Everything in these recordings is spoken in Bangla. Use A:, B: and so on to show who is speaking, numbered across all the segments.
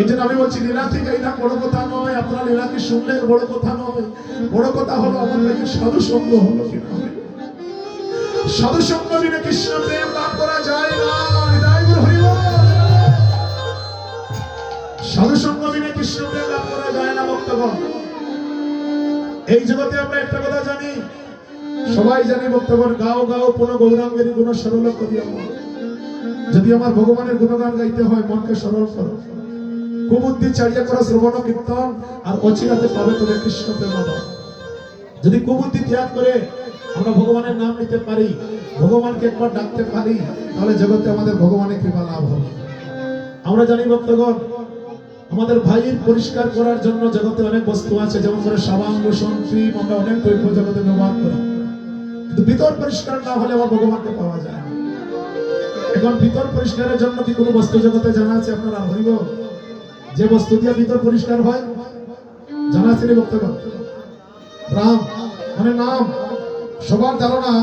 A: এই জন্য আমি বলছি লীলা থেকে এটা বড় কথা নয় আপনারা লীলাকে শুনলেন বড় কথা নয় বড় কথা হলো আমার নাকি সদসঙ্গ হলো সাধু সদসঙ্গ কৃষ্ণ প্রেম লাভ করা যায় না কৃষ্ণ করা যায় না এই আমরা একটা কথা জানি সবাই জানি গাও গাও সরল যদি আমার ভগবানের গুণগান গাইতে হয় মনকে সরল করো কুবুদ্ধি ছাড়িয়া করা শ্রবণ কীর্তন আর অচিরাতে পাবে তোমার কৃষ্ণ প্রেমদ যদি কুবুদ্ধি ত্যাগ করে আমরা ভগবানের নাম নিতে পারি ভগবানকে একবার ডাকতে পারি তাহলে জগতে আমাদের ভগবানের কৃপা লাভ হবে আমরা জানি ভক্তগণ আমাদের ভাইয়ের পরিষ্কার করার জন্য জগতে অনেক বস্তু আছে যেমন করে সাবাঙ্গ লোশন আমরা অনেক দৈব জগতে ব্যবহার করি কিন্তু ভিতর পরিষ্কার না হলে আমার ভগবানকে পাওয়া যায় এখন ভিতর পরিষ্কারের জন্য কি কোনো বস্তু জগতে জানা আছে আপনারা হরিব যে বস্তু দিয়ে ভিতর পরিষ্কার হয় জানা শ্রী বক্তব্য রাম মানে নাম সবার ধারণা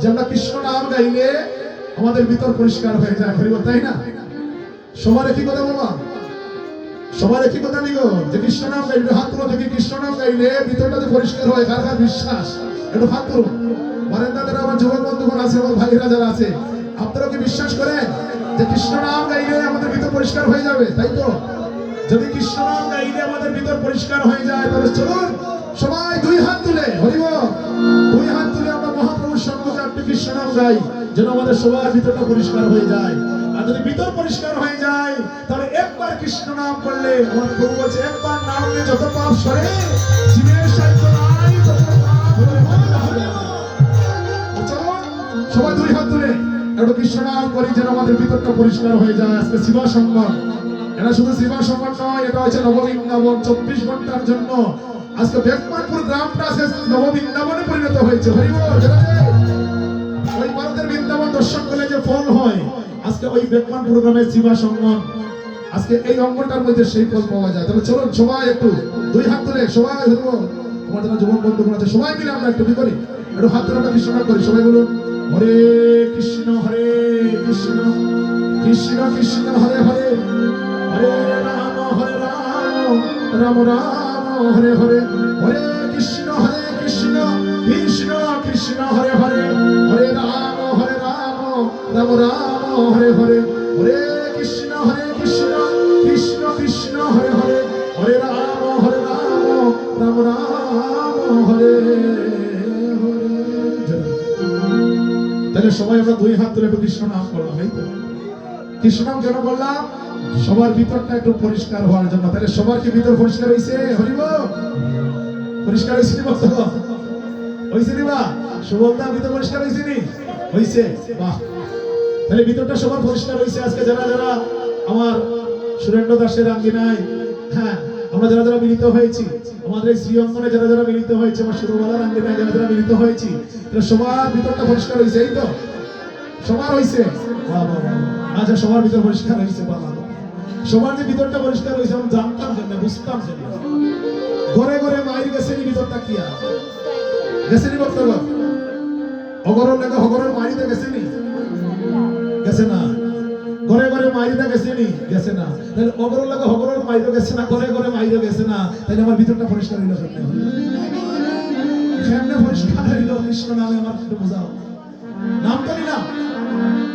A: যে আমরা কৃষ্ণ নাম গাইলে আমাদের ভিতর পরিষ্কার হয়ে যায় হরিব তাই না সবার একই কথা বলবা সবার একই কথা নিগ যে কৃষ্ণ নাম গাইলে হাত তুলো দেখি কৃষ্ণ নাম গাইলে ভিতরটা যে পরিষ্কার হয় কার কার বিশ্বাস একটু হাত তুলো বারেন্দাদের আমার যুবক বন্ধুগণ আছে আমার ভাইরা যারা আছে আপনারা কি বিশ্বাস করেন যে কৃষ্ণ নাম গাইলে আমাদের ভিতর পরিষ্কার হয়ে যাবে তাই তো যদি কৃষ্ণ নাম গাইলে আমাদের ভিতর পরিষ্কার হয়ে যায় তাহলে চলুন সবাই দুই হাত তুলে হরিব দুই হাত তুলে আমরা মহাপ্রভুর সঙ্গে চারটি কৃষ্ণ নাম গাই যেন আমাদের সবার ভিতরটা পরিষ্কার হয়ে যায় আর যদি ভিতর পরিষ্কার হয়ে যায় তাহলে একবার কৃষ্ণ নাম করলে আমার প্রভু বলছে একবার নাম নিয়ে যত পাপ সরে জীবের সাহিত্য নাই সবাই দুই হাত তুলে একটু কৃষ্ণ নাম করি যেন আমাদের ভিতরটা পরিষ্কার হয়ে যায় আজকে শিবা সম্মান এটা শুধু সীমা সম্মান নয় এটা হচ্ছে নববৃন্দাবন চব্বিশ ঘন্টার জন্য আজকে বেকমানপুর গ্রামটা শেষ নববৃন্দাবনে পরিণত হয়েছে ওই ভারতের বৃন্দাবন দর্শন করলে যে ফল হয় আজকে ওই বেকমানপুর গ্রামের সীমা সম্মান আজকে এই অঙ্গনটার মধ্যে সেই ফল পাওয়া যায় তাহলে চলুন সবাই একটু দুই হাত তুলে সবাই ধরবো তোমার জন্য যুবক বন্ধু আছে সবাই মিলে আমরা একটু কি করি একটু হাত তুলে আমরা কৃষ্ণ করি সবাই বলুন হরে কৃষ্ণ হরে কৃষ্ণ কৃষ্ণ কৃষ্ণ হরে হরে হরে রাম হরে রাম রাম রাম হরে হরে হরে কৃষ্ণ হরে কৃষ্ণ কৃষ্ণ কৃষ্ণ হরে হরে হরে রাম হরে রাম রাম রাম হরে হরে হরে কৃষ্ণ হরে কৃষ্ণ কৃষ্ণ কৃষ্ণ হরে হরে হরে রাম হরে রাম রাম রাম হরে হরে তাহলে সবাই আমরা দুই হাত তুলে কৃষ্ণ নাম করলাম এই তো কৃষ্ণাম কেন বললাম সবার ভিতরটা একটু পরিষ্কার হওয়ার জন্য তাহলে সবার কি ভিতর পরিষ্কার হয়েছে হরিব পরিষ্কার হয়েছে হয়েছে নিবা বা শুভমদা ভিতর পরিষ্কার হয়েছে নি হয়েছে বাহ তাহলে ভিতরটা সবার পরিষ্কার হয়েছে আজকে যারা যারা আমার সুরেন্দ্র দাসের আঙ্গিনায় হ্যাঁ আমরা যারা যারা মিলিত হয়েছি আমাদের এই শ্রী অঙ্গনে যারা যারা মিলিত হয়েছে আমার সুরবালার নাই যারা যারা মিলিত হয়েছি সবার ভিতরটা পরিষ্কার হয়েছে এই তো সবার হয়েছে বাহ বাহ বাহ আচ্ছা সবার ভিতর পরিষ্কার হয়েছে বাবা সবার যে ভিতরটা পরিষ্কার হয়েছে আমি জানতাম যে না বুঝতাম যে না ঘরে ঘরে মায়ের গেছে নি ভিতরটা কি আর গেছে নি বক্তব্য অগরণ লেখা অগরণ মারিতে গেছে নি গেছে না ঘরে ঘরে মাইরিটা গেছে নি গেছে না তাহলে অগরল লাগে অগরল মাইরো গেছে না ঘরে ঘরে মাইরো গেছে না তাহলে আমার ভিতরটা পরিষ্কার হইলো সত্যি কেমনে পরিষ্কার হইলো কৃষ্ণ নামে আমার বোঝাও নাম তো নিলাম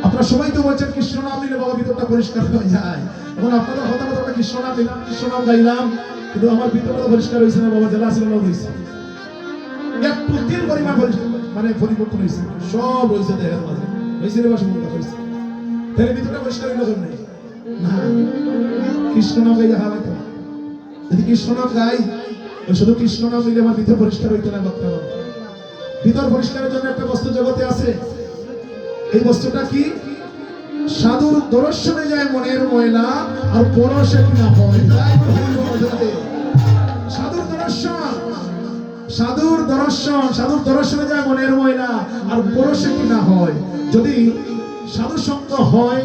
A: আপনারা সবাই তো বলছেন কৃষ্ণ নাম দিলে বাবা ভিতরটা পরিষ্কার হয়ে যায় এবং আপনাদের কথা মতো আমরা কৃষ্ণ নাম দিলাম কৃষ্ণ নাম গাইলাম কিন্তু আমার ভিতরটা পরিষ্কার হয়েছে না বাবা জেলা ছিল হয়েছে মানে পরিবর্তন হয়েছে সব হয়েছে মাঝে হয়েছে তাহলে ভিতরটা পরিষ্কার হইলো কৃষ্ণ নাম গাইলে তো যদি কৃষ্ণ নাম গাই শুধু কৃষ্ণ নাম আমার ভিতর পরিষ্কার হইতে না ভিতর পরিষ্কারের জন্য একটা বস্তু জগতে আছে এই বস্তুটা কি সাধুর দর্শনে যায় মনের ময়লা আর পরশে না সাধুর দর্শন সাধুর সাধুর দর্শনে যায় মনের ময়লা আর পরশে কি না হয় যদি সাধু সঙ্গ হয়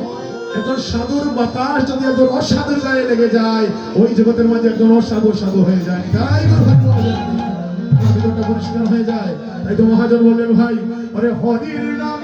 A: একজন সাধুর বাতাস যদি একজন
B: অসাধুর গায়ে লেগে যায় ওই জগতের মাঝে একজন অসাধু সাধু হয়ে যায় তাই পরিষ্কার হয়ে যায় তাই তো মহাজন বললেন ভাই আরে হরির নাম